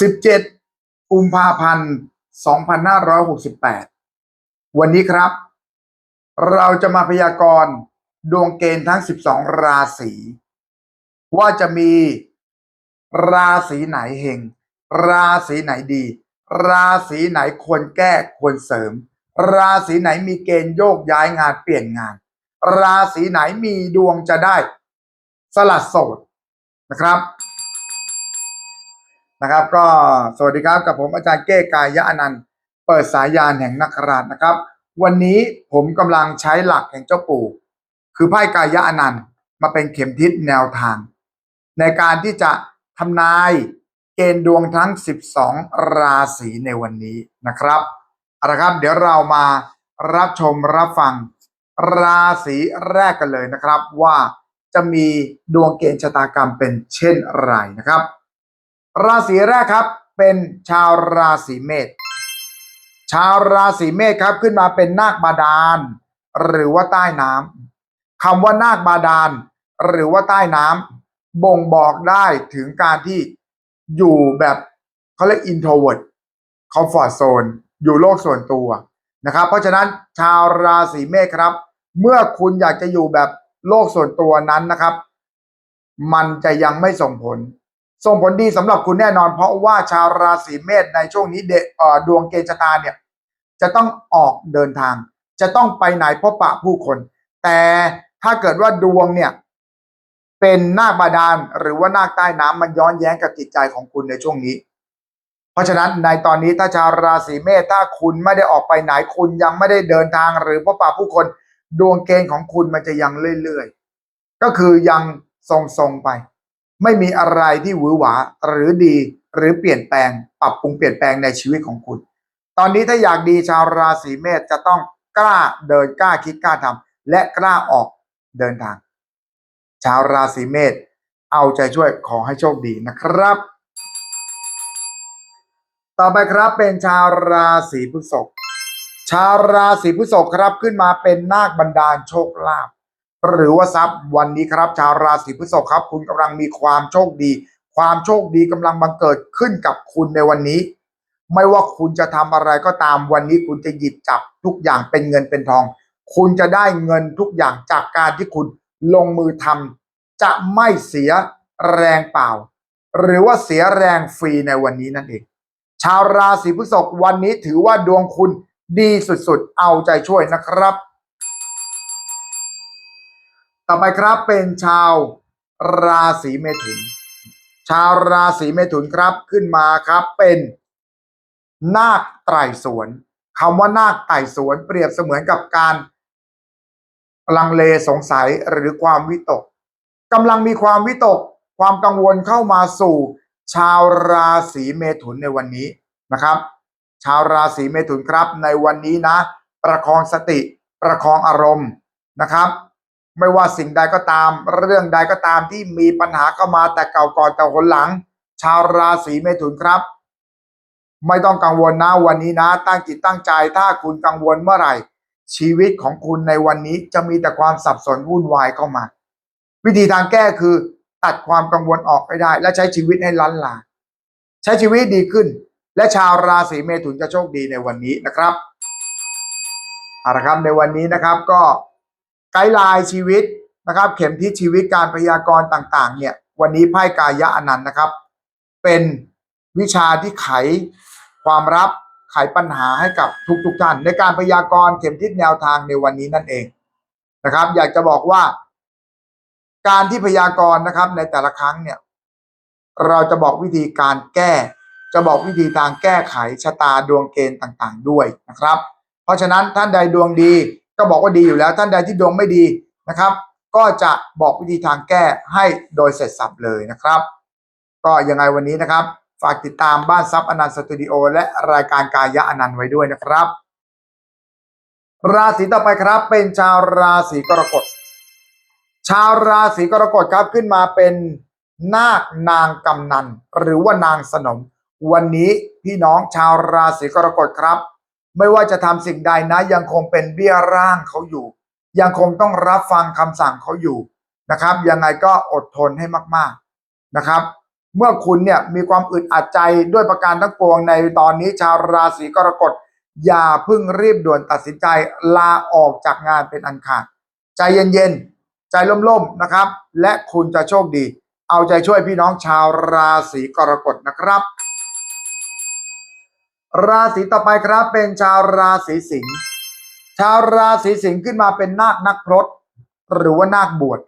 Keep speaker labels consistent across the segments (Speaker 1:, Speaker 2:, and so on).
Speaker 1: 17กุมภาพันธ์ 2568 วันนี้ครับ เราจะมาพยากรณ์ดวงเกณฑ์ทั้ง 12 ราศีว่าจะมีราศีไหนเฮงราศีไหนดี ราศีไหนควรแก้ควรเสริม ราศีไหนมีเกณฑ์โยกย้ายงานเปลี่ยนงาน ราศีไหนมีดวงจะได้ สลัดโสดนะครับ นะครับ ก็สวัสดีครับกับผมอาจารย์เก้กายะอนันต์เปิดสายยานแห่งนักราชนะครับ วันนี้ผมกำลังใช้หลักแห่งเจ้าปู่ คือไพ่กายะอนันต์มาเป็นเข็มทิศแนวทาง ในการที่จะทำนายเกณฑ์ดวงทั้ง 12 ราศีในวันนี้นะครับเอาละครับ เดี๋ยวเรามารับชมรับฟังราศีแรกกันเลยนะครับ ว่าจะมีดวงเกณฑ์ชะตากรรมเป็นเช่นไรนะครับ ราศีแรกครับเป็นชาวราศีเมษชาวราศีเมษครับขึ้นมาเป็นนาคบาดาล หรือว่าใต้น้ำคำว่านาคบาดาล หรือว่าใต้น้ำบ่งบอกได้ถึงการที่อยู่แบบเขาเรียก introvert comfort zone อยู่โลกส่วนตัวนะครับ เพราะฉะนั้นชาวราศีเมษครับ เมื่อคุณอยากจะอยู่แบบโลกส่วนตัวนั้นนะครับ มันจะยังไม่ส่งผล ส่งผลดีสำหรับคุณแน่นอน เพราะว่าชาวราศีเมษในช่วงนี้เดอดวงเกณฑ์ชะตาเนี่ยจะต้องออกเดินทาง จะต้องไปไหนพบปะผู้คน แต่ถ้าเกิดว่าดวงเนี่ยเป็นนาคบาดาลหรือว่านาคใต้น้ำมันย้อนแย้งกับจิตใจของคุณในช่วงนี้ เพราะฉะนั้นในตอนนี้ถ้าชาวราศีเมษถ้าคุณไม่ได้ออกไปไหนคุณยังไม่ได้เดินทางหรือพบปะผู้คน ดวงเกณฑ์ของคุณมันจะยังเรื่อยๆก็คือยังทรงๆไป ไม่มีอะไรที่หวือหวาหรือดีหรือเปลี่ยนแปลงปรับปรุงเปลี่ยนแปลงในชีวิตของคุณ ตอนนี้ถ้าอยากดีชาวราศีเมษจะต้องกล้าเดินกล้าคิดกล้าทำและกล้าออกเดินทาง ชาวราศีเมษเอาใจช่วยขอให้โชคดีนะครับ ต่อไปครับเป็นชาวราศีพฤษภชาวราศีพฤษภครับขึ้นมาเป็นนาคบันดาลโชคลาภ หรือว่าทรัพย์วันนี้ครับ ชาวราศีพฤษภครับ คุณกำลังมีความโชคดี ความโชคดีกำลังบังเกิดขึ้นกับคุณในวันนี้ ไม่ว่าคุณจะทำอะไรก็ตามวันนี้คุณจะหยิบจับทุกอย่างเป็นเงินเป็นทอง คุณจะได้เงินทุกอย่างจากการที่คุณลงมือทำจะไม่เสียแรงเปล่า หรือว่าเสียแรงฟรีในวันนี้นั่นเอง ชาวราศีพฤษภวันนี้ถือว่าดวงคุณดีสุดๆ เอาใจช่วยนะครับ ต่อไปครับเป็นชาวราศีเมถุน ชาวราศีเมถุนครับขึ้นมาครับเป็นนาคไตรสวนคำว่านาคไต่สวนเปรียบเสมือนกับการลังเลสงสัยหรือความวิตกกำลังมีความวิตก ความกังวลเข้ามาสู่ ชาวราศีเมถุนในวันนี้นะครับ ชาวราศีเมถุนครับในวันนี้นะ ประคองสติ ประคองอารมณ์นะครับ ไม่ว่าสิ่งใดก็ตาม เรื่องใดก็ตามที่มีปัญหาเข้ามาแต่เก่าก่อนแต่หนหลัง ชาวราศีเมถุนครับ ไม่ต้องกังวลนะวันนี้นะ ตั้งจิตตั้งใจถ้าคุณกังวลเมื่อไหร่ ชีวิตของคุณในวันนี้จะมีแต่ความสับสนวุ่นวายเข้ามา วิธีทางแก้คือตัดความกังวลออกไปได้ และใช้ชีวิตให้ล้นลาใช้ชีวิตดีขึ้น และชาวราศีเมถุนจะโชคดีในวันนี้นะครับเอาละครับในวันนี้นะครับก็ ไกด์ไลน์ชีวิตนะครับ เข็มทิศชีวิตการพยากรณ์ต่าง ๆ เนี่ย วันนี้ไพ่กายะอนันต์นะครับ เป็นวิชาที่ไขความรับไขปัญหาให้กับทุกๆท่าน ในการพยากรณ์เข็มทิศแนวทางในวันนี้นั่นเองนะครับ อยากจะบอกว่า การที่พยากรณ์นะครับ ในแต่ละครั้งเนี่ย เราจะบอกวิธีการแก้ จะบอกวิธีทางแก้ไขชะตาดวงเกณฑ์ต่างๆ ด้วยนะครับ เพราะฉะนั้นท่านใดดวงดี ก็บอกว่าดีอยู่แล้วท่านใดที่ดวงไม่ดีนะครับ ก็จะบอกวิธีทางแก้ให้โดยเสร็จสับเลยนะครับ ก็ยังไงวันนี้นะครับ ฝากติดตามบ้านซับอนันต์สตูดิโอและรายการกายะอนันต์ไว้ด้วยนะครับ ราศีต่อไปครับ เป็นชาวราศีกรกฎชาวราศีกรกฎครับขึ้นมาเป็นนาคนางกำนัน หรือว่านางสนม วันนี้พี่น้องชาวราศีกรกฎครับ ไม่ว่าจะทำสิ่งใดนะ ยังคงเป็นเบี้ยร่างเขาอยู่ ยังคงต้องรับฟังคำสั่งเขาอยู่นะครับยังไงก็อดทนให้มากๆนะครับ เมื่อคุณเนี่ยมีความอึดอัดใจด้วยประการทั้งปวงในตอนนี้ชาวราศีกรกฎอย่าเพิ่งรีบด่วนตัดสินใจลาออกจากงานเป็นอันขาดใจเย็นๆใจล่มๆนะครับ และคุณจะโชคดี เอาใจช่วยพี่น้องชาวราศีกรกฎนะครับ ราศีต่อไปครับเป็นชาวราศีสิงห์ชาวราศีสิงห์ขึ้นมาเป็นนาคนักพรตหรือว่านาคบวช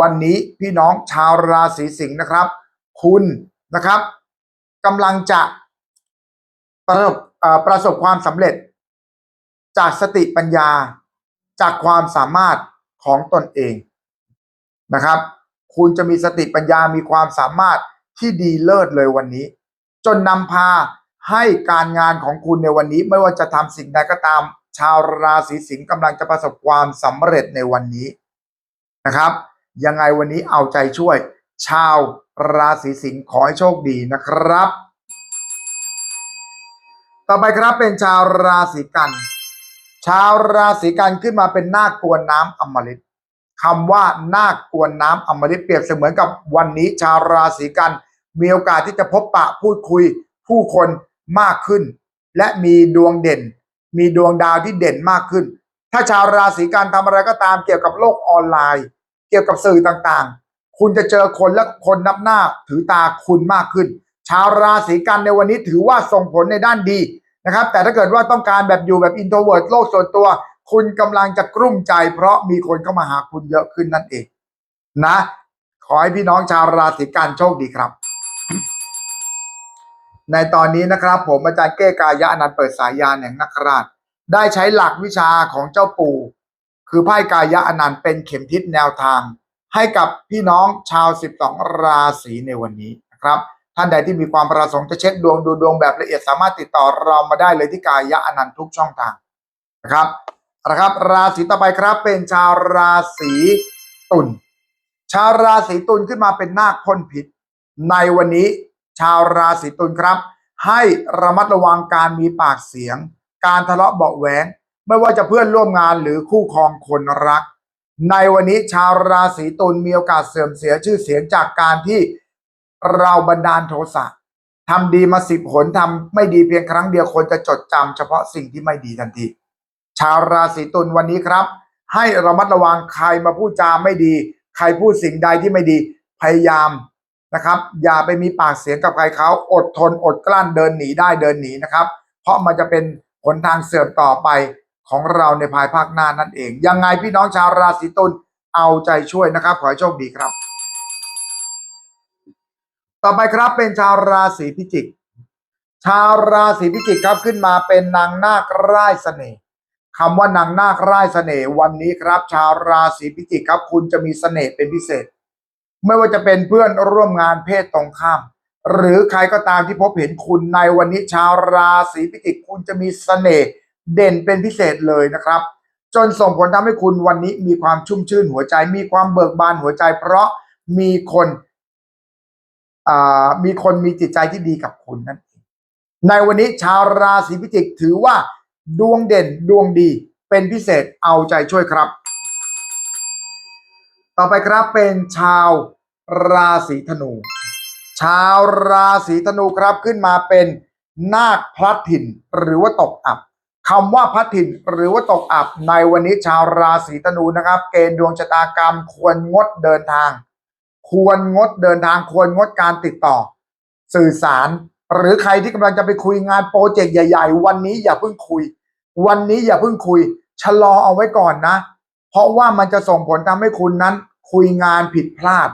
Speaker 1: วันนี้พี่น้องชาวราศีสิงห์นะครับ คุณนะครับกำลังจะประสบประสบความสำเร็จ จากสติปัญญาจากความสามารถของตนเองนะครับ คุณจะมีสติปัญญามีความสามารถที่ดีเลิศเลยวันนี้ จนนำพา ให้การงานของคุณในวันนี้ไม่ว่าจะทำสิ่งใดก็ตาม ชาวราศีสิงห์กำลังจะประสบความสำเร็จในวันนี้นะครับ ยังไงวันนี้เอาใจช่วย ชาวราศีสิงห์ขอให้โชคดีนะครับ ต่อไปครับเป็นชาวราศีกัน ชาวราศีกันขึ้นมาเป็นนาคกวนน้ำอมฤตคำว่านาคกวนน้ำอมฤตเปรียบเสมือนกับวันนี้ ชาวราศีกันมีโอกาสที่จะพบปะพูดคุยผู้คน มากขึ้น และมีดวงเด่น มีดวงดาวที่เด่นมากขึ้น ถ้าชาวราศีกันทำอะไรก็ตามเกี่ยวกับโลกออนไลน์ เกี่ยวกับสื่อต่างๆ คุณจะเจอคนและคนนับหน้าถือตาคุณมากขึ้น ชาวราศีกันในวันนี้ถือว่าส่งผลในด้านดีนะครับ แต่ถ้าเกิดว่าต้องการแบบอยู่แบบอินโทรเวิร์ดโลกส่วนตัว คุณกำลังจะกลุ้มใจ เพราะมีคนเข้ามาหาคุณเยอะขึ้นนั่นเอง นะ ขอให้พี่น้องชาวราศีกันโชคดีครับ ในตอนนี้นะครับผมอาจารย์เก้กายะอนันต์เปิดสายยานแห่งนักราช ได้ใช้หลักวิชาของเจ้าปู่ คือไพ่กายะอนันต์เป็นเข็มทิศแนวทาง ให้กับพี่น้องชาว 12 ราศีในวันนี้นะครับท่านใดที่มีความประสงค์จะเช็คดวงดูดวงแบบละเอียดสามารถติดต่อเรามาได้เลยที่กายะอนันต์ทุกช่องทางนะครับนะครับ ราศีต่อไปครับเป็นชาวราศีตุลชาวราศีตุลขึ้นมาเป็นนาคพ่นพิษ ในวันนี้ ชาวราศีตุลครับ ให้ระมัดระวังการมีปากเสียง การทะเลาะเบาแหวงไม่ว่าจะเพื่อนร่วมงานหรือคู่ครองคนรัก ในวันนี้ชาวราศีตุลมีโอกาสเสื่อมเสียชื่อเสียงจากการที่เราบันดาลโทสะทำดีมาสิบหนทำไม่ดีเพียงครั้งเดียวคนจะจดจำเฉพาะสิ่งที่ไม่ดีทันที ชาวราศีตุลวันนี้ครับ ให้ระมัดระวังใครมาพูดจาไม่ดี ใครพูดสิ่งใดที่ไม่ดี พยายาม นะครับ อย่าไปมีปากเสียงกับใครเขาอดทนอดกลั้นเดินหนีได้เดินหนีนะครับ เพราะมันจะเป็นหนทางเสื่อมต่อไปของเราในภายภาคหน้านั่นเอง ยังไงพี่น้องชาวราศีตุลเอาใจช่วยนะครับ ขอให้โชคดีครับ ต่อไปครับเป็นชาวราศีพิจิก ชาวราศีพิจิกครับขึ้นมาเป็นนางนาคร่ายเสน่ห์คำว่านางนาคร่ายเสน่ห์วันนี้ครับ ชาวราศีพิจิกครับ คุณจะมีเสน่ห์เป็นพิเศษ ไม่ว่าจะเป็นเพื่อนร่วมงานเพศตรงข้าม หรือใครก็ตามที่พบเห็นคุณในวันนี้ชาวราศีพิจิกคุณจะมีเสน่ห์เด่นเป็นพิเศษเลยนะครับ จนส่งผลทำให้คุณวันนี้มีความชุ่มชื่นหัวใจ มีความเบิกบานหัวใจ เพราะมีคนมีคนมีจิตใจที่ดีกับคุณนั่นเองในวันนี้ชาวราศีพิจิกถือว่า ดวงเด่นดวงดีเป็นพิเศษเอาใจช่วยครับ ต่อไปครับเป็นชาวราศีธนู ชาวราศีธนูครับขึ้นมาเป็นนาคพลัดถิ่นหรือว่าตกอับคำว่าพลัดถิ่นหรือว่าตกอับในวันนี้ชาวราศีธนูนะครับ เกณฑ์ดวงชะตากรรมควรงดเดินทาง ควรงดเดินทางควรงดการติดต่อ สื่อสาร หรือใครที่กำลังจะไปคุยงานโปรเจกต์ใหญ่ ๆ วันนี้อย่าเพิ่งคุย วันนี้อย่าเพิ่งคุยชะลอเอาไว้ก่อนนะ เพราะว่ามันจะส่งผลทำให้คุณนั้น คุยงานผิดพลาด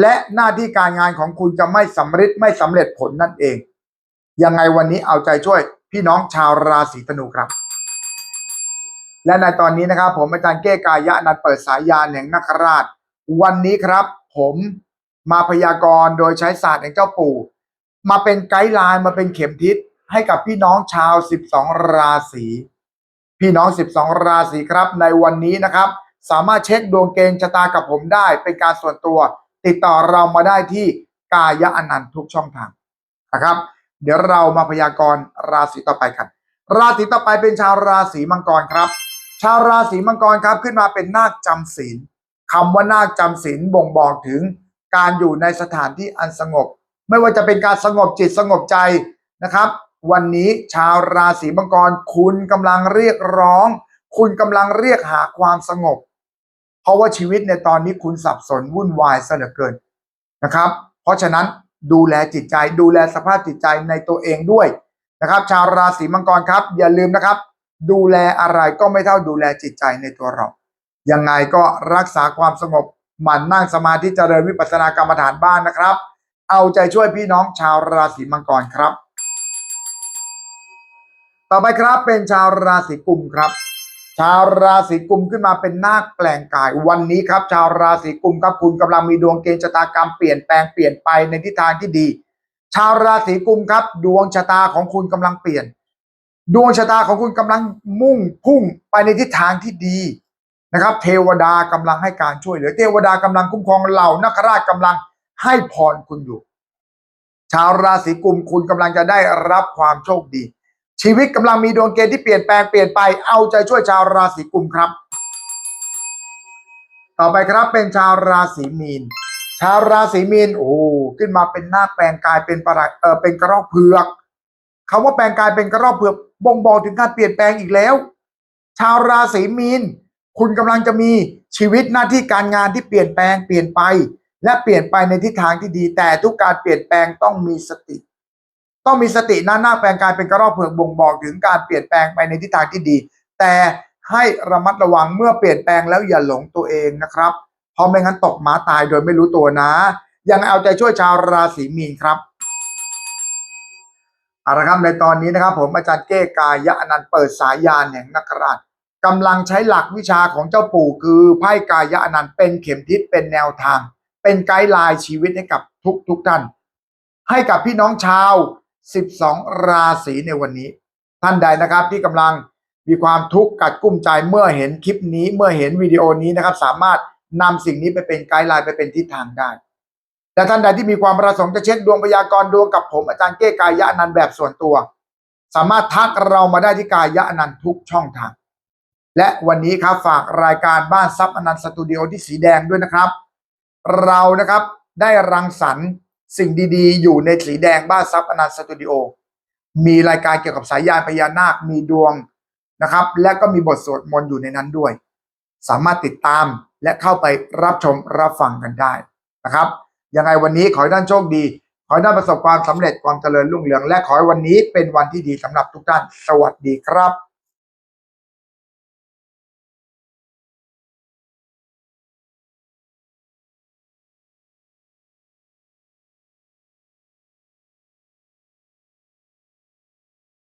Speaker 1: และหน้าที่การงานของคุณจะไม่สำเร็จไม่สำเร็จผลนั่นเอง ยังไงวันนี้เอาใจช่วย พี่น้องชาวราศีธนูครับ และในตอนนี้นะครับ ผมอาจารย์เก้กายะนันเปิดสายยานแห่งนักราช วันนี้ครับ ผมมาพยากรณ์โดยใช้ศาสตร์แห่งเจ้าปู่ มาเป็นไกด์ไลน์มาเป็นเข็มทิศให้กับพี่น้องชาว 12 ราศี พี่น้อง 12 ราศีครับในวันนี้นะครับ สามารถเช็คดวงเกณฑ์ชะตากับผมได้ เป็นการส่วนตัว ติดต่อเรามาได้ที่กายะอนันต์ทุกช่องทางนะครับ เดี๋ยวเรามาพยากรณ์ราศีต่อไปกันราศีต่อไปเป็นชาวราศีมังกรครับ ชาวราศีมังกรครับขึ้นมาเป็นนาคจำศีลคำว่านาคจำศีลบ่งบอกถึงการอยู่ในสถานที่อันสงบ ไม่ว่าจะเป็นการสงบจิตสงบใจนะครับ วันนี้ชาวราศีมังกรคุณกำลังเรียกร้อง คุณกำลังเรียกหาความสงบ เพราะว่าชีวิตในตอนนี้คุณสับสนวุ่นวายซะเหลือเกินนะครับ เพราะฉะนั้นดูแลจิตใจ ดูแลสภาพจิตใจในตัวเองด้วยนะครับ ชาวราศีมังกรครับ อย่าลืมนะครับ ดูแลอะไรก็ไม่เท่าดูแลจิตใจในตัวเรายังไงก็รักษาความสงบหมั่นนั่งสมาธิเจริญวิปัสสนากรรมฐานบ้านนะครับ เอาใจช่วยพี่น้องชาวราศีมังกรครับ ต่อไปครับเป็นชาวราศีกุมครับ ชาวราศีกุมขึ้นมาเป็นนาคแปลงกาย วันนี้ครับ ชาวราศีกุมครับคุณกำลังมีดวงเกณฑ์ชะตากรรมเปลี่ยนแปลงเปลี่ยนไปในทิศทางที่ดี ชาวราศีกุมครับ ดวงชะตาของคุณกำลังเปลี่ยน ดวงชะตาของคุณกำลังมุ่งพุ่งไปในทิศทางที่ดีนะครับ เทวดากำลังให้การช่วยเหลือ เทวดากำลังคุ้มครองเหล่านักราชกำลังให้พรคุณอยู่ ชาวราศีกุมคุณกำลังจะได้รับความโชคดี ชีวิตกำลังมีดวงเกณฑ์ที่เปลี่ยนแปลงเปลี่ยนไปเอาใจช่วยชาวราศีกุมครับ ต่อไปครับเป็นชาวราศีมีน ชาวราศีมีนโอ้ขึ้นมาเป็นนาคแปลงกายเป็นประหลาดเออเป็นกระรอกเผือกคำว่าแปลงกายเป็นกระรอกเผือกบ่งบอกถึงการเปลี่ยนแปลงอีกแล้ว ชาวราศีมีน คุณกำลังจะมีชีวิตหน้าที่การงานที่เปลี่ยนแปลงเปลี่ยนไป และเปลี่ยนไปในทิศทางที่ดี แต่ทุกการเปลี่ยนแปลงต้องมีสติ ต้องมีสติหนะหน้าแปลงกายเป็นกระรอกเผือกบ่งบอกถึงการเปลี่ยนแปลงไปในทิศทางที่ดี แต่ให้ระมัดระวังเมื่อเปลี่ยนแปลงแล้วอย่าหลงตัวเองนะครับ เพราะไม่งั้นตกหมาตายโดยไม่รู้ตัวนะ ยังเอาใจช่วยชาวราศีมีนครับเอาละครับในตอนนี้นะครับ ผมอาจารย์เก้กายะอนันต์เปิดสายยานแห่งนักราชกำลังใช้หลักวิชาของเจ้าปู่คือไพ่กายะอนันต์เป็นเข็มทิศเป็นแนวทาง เป็นไกด์ไลน์ชีวิตให้กับทุกทุกท่านให้กับพี่น้องชาว 12 ราศีในวันนี้ ท่านใดนะครับที่กำลังมีความทุกข์กัดกุ้มใจเมื่อเห็นคลิปนี้เมื่อเห็นวิดีโอนี้นะครับ สามารถนำสิ่งนี้ไปเป็นไกด์ไลน์ไปเป็นทิศทางได้และท่านใดที่มีความประสงค์จะเช็คดวงพยากรณ์ดวงกับผมอาจารย์เก้กายะนันแบบส่วนตัว สามารถทักเรามาได้ที่กายะนันทุกช่องทาง และวันนี้ครับฝากรายการบ้านซับอนันต์สตูดิโอที่สีแดงด้วยนะครับ เรานะครับได้รังสรรค์ สิ่งดีๆ อยู่ในสีแดงบ้านซับอนันต์สตูดิโอ มีรายการเกี่ยวกับสายยานพญานาค มีดวงนะครับ และก็มีบทสวดมนต์อยู่ในนั้นด้วย สามารถติดตามและเข้าไปรับชมรับฟังกันได้นะครับ ยังไงวันนี้ขอให้ท่านโชคดี ขอให้ท่านประสบความสำเร็จความเจริญรุ่งเรือง และขอให้วันนี้เป็นวันที่ดีสำหรับทุกท่าน สวัสดีครับ